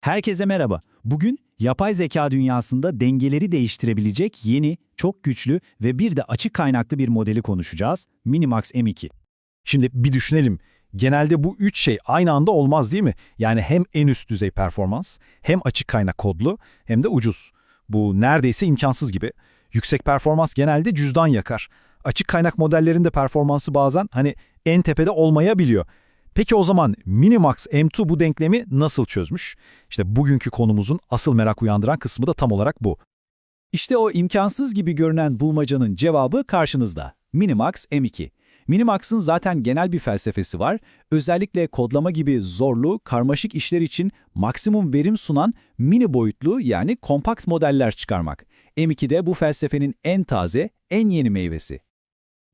Herkese merhaba. Bugün yapay zeka dünyasında dengeleri değiştirebilecek yeni, çok güçlü ve bir de açık kaynaklı bir modeli konuşacağız. Minimax M2. Şimdi bir düşünelim. Genelde bu üç şey aynı anda olmaz değil mi? Yani hem en üst düzey performans, hem açık kaynak kodlu, hem de ucuz. Bu neredeyse imkansız gibi. Yüksek performans genelde cüzdan yakar. Açık kaynak modellerinde performansı bazen hani en tepede olmayabiliyor. Peki o zaman Minimax M2 bu denklemi nasıl çözmüş? İşte bugünkü konumuzun asıl merak uyandıran kısmı da tam olarak bu. İşte o imkansız gibi görünen bulmacanın cevabı karşınızda. Minimax M2. Minimax'ın zaten genel bir felsefesi var. Özellikle kodlama gibi zorlu, karmaşık işler için maksimum verim sunan mini boyutlu yani kompakt modeller çıkarmak. M2 de bu felsefenin en taze, en yeni meyvesi.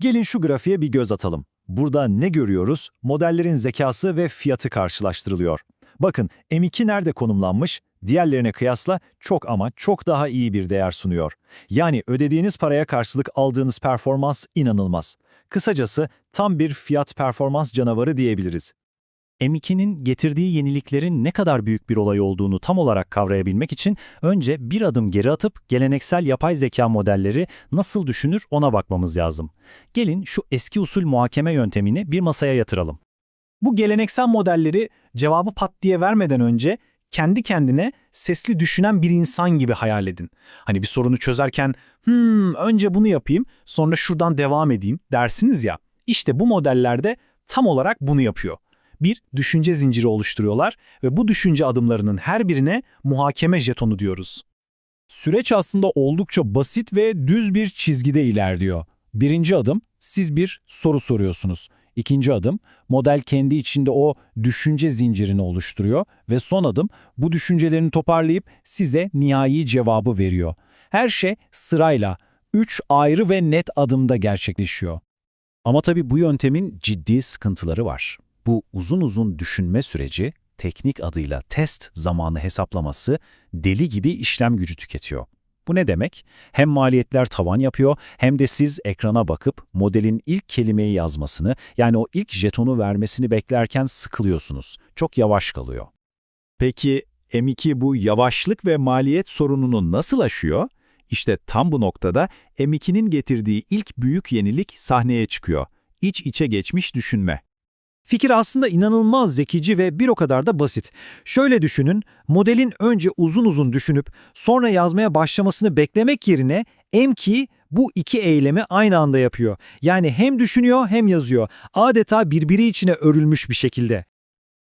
Gelin şu grafiğe bir göz atalım. Burada ne görüyoruz? Modellerin zekası ve fiyatı karşılaştırılıyor. Bakın M2 nerede konumlanmış? Diğerlerine kıyasla çok ama çok daha iyi bir değer sunuyor. Yani ödediğiniz paraya karşılık aldığınız performans inanılmaz. Kısacası tam bir fiyat performans canavarı diyebiliriz. M2'nin getirdiği yeniliklerin ne kadar büyük bir olay olduğunu tam olarak kavrayabilmek için önce bir adım geri atıp geleneksel yapay zeka modelleri nasıl düşünür ona bakmamız lazım. Gelin şu eski usul muhakeme yöntemini bir masaya yatıralım. Bu geleneksel modelleri cevabı pat diye vermeden önce kendi kendine sesli düşünen bir insan gibi hayal edin. Hani bir sorunu çözerken hmm, önce bunu yapayım sonra şuradan devam edeyim dersiniz ya. İşte bu modellerde tam olarak bunu yapıyor. Bir düşünce zinciri oluşturuyorlar ve bu düşünce adımlarının her birine muhakeme jetonu diyoruz. Süreç aslında oldukça basit ve düz bir çizgide ilerliyor. Birinci adım, siz bir soru soruyorsunuz. İkinci adım, model kendi içinde o düşünce zincirini oluşturuyor ve son adım, bu düşüncelerini toparlayıp size nihai cevabı veriyor. Her şey sırayla, üç ayrı ve net adımda gerçekleşiyor. Ama tabii bu yöntemin ciddi sıkıntıları var. Bu uzun uzun düşünme süreci, teknik adıyla test zamanı hesaplaması deli gibi işlem gücü tüketiyor. Bu ne demek? Hem maliyetler tavan yapıyor hem de siz ekrana bakıp modelin ilk kelimeyi yazmasını yani o ilk jetonu vermesini beklerken sıkılıyorsunuz. Çok yavaş kalıyor. Peki M2 bu yavaşlık ve maliyet sorununu nasıl aşıyor? İşte tam bu noktada M2'nin getirdiği ilk büyük yenilik sahneye çıkıyor. İç içe geçmiş düşünme. Fikir aslında inanılmaz zekici ve bir o kadar da basit. Şöyle düşünün, modelin önce uzun uzun düşünüp sonra yazmaya başlamasını beklemek yerine M2 bu iki eylemi aynı anda yapıyor. Yani hem düşünüyor hem yazıyor. Adeta birbiri içine örülmüş bir şekilde.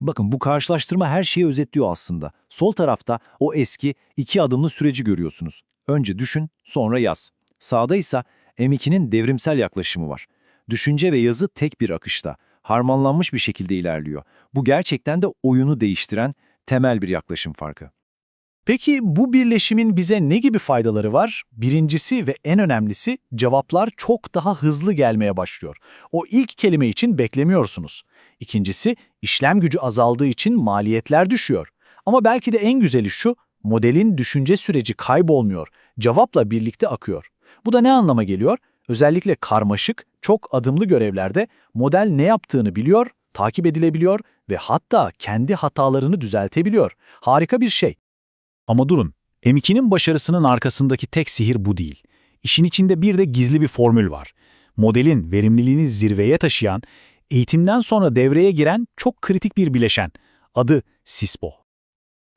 Bakın bu karşılaştırma her şeyi özetliyor aslında. Sol tarafta o eski iki adımlı süreci görüyorsunuz. Önce düşün, sonra yaz. Sağda ise M2'nin devrimsel yaklaşımı var. Düşünce ve yazı tek bir akışta harmanlanmış bir şekilde ilerliyor. Bu gerçekten de oyunu değiştiren temel bir yaklaşım farkı. Peki bu birleşimin bize ne gibi faydaları var? Birincisi ve en önemlisi cevaplar çok daha hızlı gelmeye başlıyor. O ilk kelime için beklemiyorsunuz. İkincisi işlem gücü azaldığı için maliyetler düşüyor. Ama belki de en güzeli şu, modelin düşünce süreci kaybolmuyor, cevapla birlikte akıyor. Bu da ne anlama geliyor? Özellikle karmaşık, çok adımlı görevlerde model ne yaptığını biliyor, takip edilebiliyor ve hatta kendi hatalarını düzeltebiliyor. Harika bir şey. Ama durun, M2'nin başarısının arkasındaki tek sihir bu değil. İşin içinde bir de gizli bir formül var. Modelin verimliliğini zirveye taşıyan, eğitimden sonra devreye giren çok kritik bir bileşen. Adı SISPO.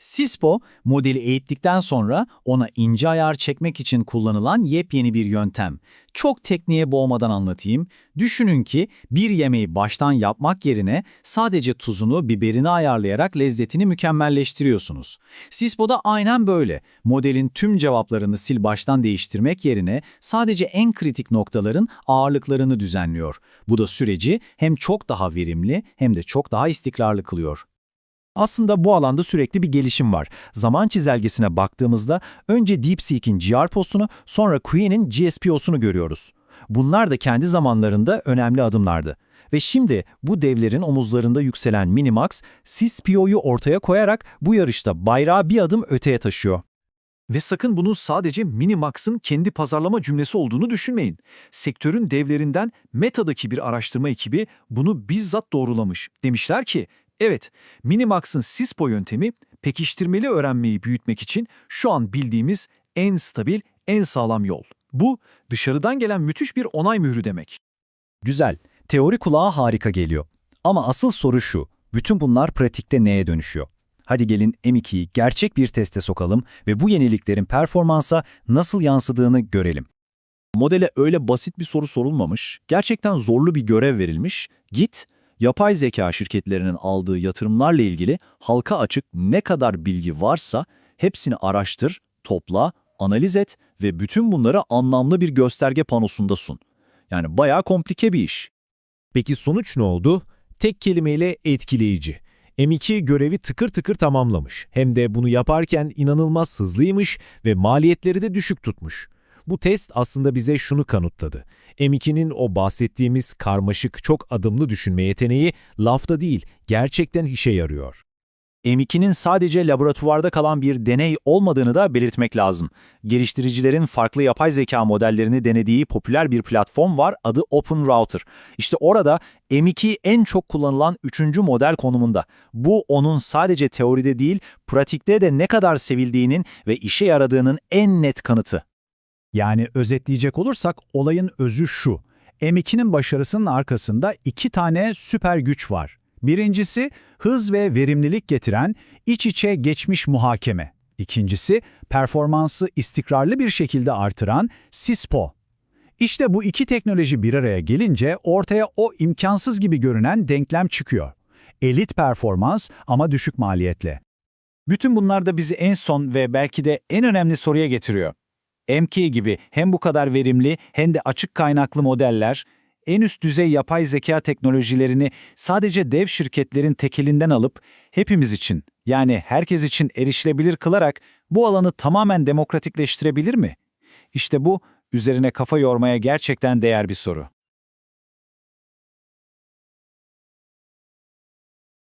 SISPO, modeli eğittikten sonra ona ince ayar çekmek için kullanılan yepyeni bir yöntem. Çok tekniğe boğmadan anlatayım. Düşünün ki bir yemeği baştan yapmak yerine sadece tuzunu, biberini ayarlayarak lezzetini mükemmelleştiriyorsunuz. SISPO da aynen böyle. Modelin tüm cevaplarını sil baştan değiştirmek yerine sadece en kritik noktaların ağırlıklarını düzenliyor. Bu da süreci hem çok daha verimli hem de çok daha istikrarlı kılıyor. Aslında bu alanda sürekli bir gelişim var. Zaman çizelgesine baktığımızda önce DeepSeek'in GRPO'sunu sonra Qian'in GSPO'sunu görüyoruz. Bunlar da kendi zamanlarında önemli adımlardı. Ve şimdi bu devlerin omuzlarında yükselen Minimax, CISPO'yu ortaya koyarak bu yarışta bayrağı bir adım öteye taşıyor. Ve sakın bunun sadece Minimax'ın kendi pazarlama cümlesi olduğunu düşünmeyin. Sektörün devlerinden Meta'daki bir araştırma ekibi bunu bizzat doğrulamış. Demişler ki, Evet, Minimax'ın SISPO yöntemi pekiştirmeli öğrenmeyi büyütmek için şu an bildiğimiz en stabil, en sağlam yol. Bu, dışarıdan gelen müthiş bir onay mührü demek. Güzel. Teori kulağa harika geliyor. Ama asıl soru şu. Bütün bunlar pratikte neye dönüşüyor? Hadi gelin M2'yi gerçek bir teste sokalım ve bu yeniliklerin performansa nasıl yansıdığını görelim. Modele öyle basit bir soru sorulmamış, gerçekten zorlu bir görev verilmiş. Git, yapay zeka şirketlerinin aldığı yatırımlarla ilgili halka açık ne kadar bilgi varsa hepsini araştır, topla, analiz et ve bütün bunları anlamlı bir gösterge panosunda sun. Yani bayağı komplike bir iş. Peki sonuç ne oldu? Tek kelimeyle etkileyici. M2 görevi tıkır tıkır tamamlamış. Hem de bunu yaparken inanılmaz hızlıymış ve maliyetleri de düşük tutmuş. Bu test aslında bize şunu kanıtladı. M2'nin o bahsettiğimiz karmaşık, çok adımlı düşünme yeteneği lafta değil, gerçekten işe yarıyor. M2'nin sadece laboratuvarda kalan bir deney olmadığını da belirtmek lazım. Geliştiricilerin farklı yapay zeka modellerini denediği popüler bir platform var adı Open Router. İşte orada M2 en çok kullanılan üçüncü model konumunda. Bu onun sadece teoride değil, pratikte de ne kadar sevildiğinin ve işe yaradığının en net kanıtı. Yani özetleyecek olursak olayın özü şu. M2'nin başarısının arkasında iki tane süper güç var. Birincisi hız ve verimlilik getiren iç içe geçmiş muhakeme. İkincisi performansı istikrarlı bir şekilde artıran SISPO. İşte bu iki teknoloji bir araya gelince ortaya o imkansız gibi görünen denklem çıkıyor. Elit performans ama düşük maliyetle. Bütün bunlar da bizi en son ve belki de en önemli soruya getiriyor. M2 gibi hem bu kadar verimli hem de açık kaynaklı modeller, en üst düzey yapay zeka teknolojilerini sadece dev şirketlerin tekelinden alıp hepimiz için yani herkes için erişilebilir kılarak bu alanı tamamen demokratikleştirebilir mi? İşte bu üzerine kafa yormaya gerçekten değer bir soru.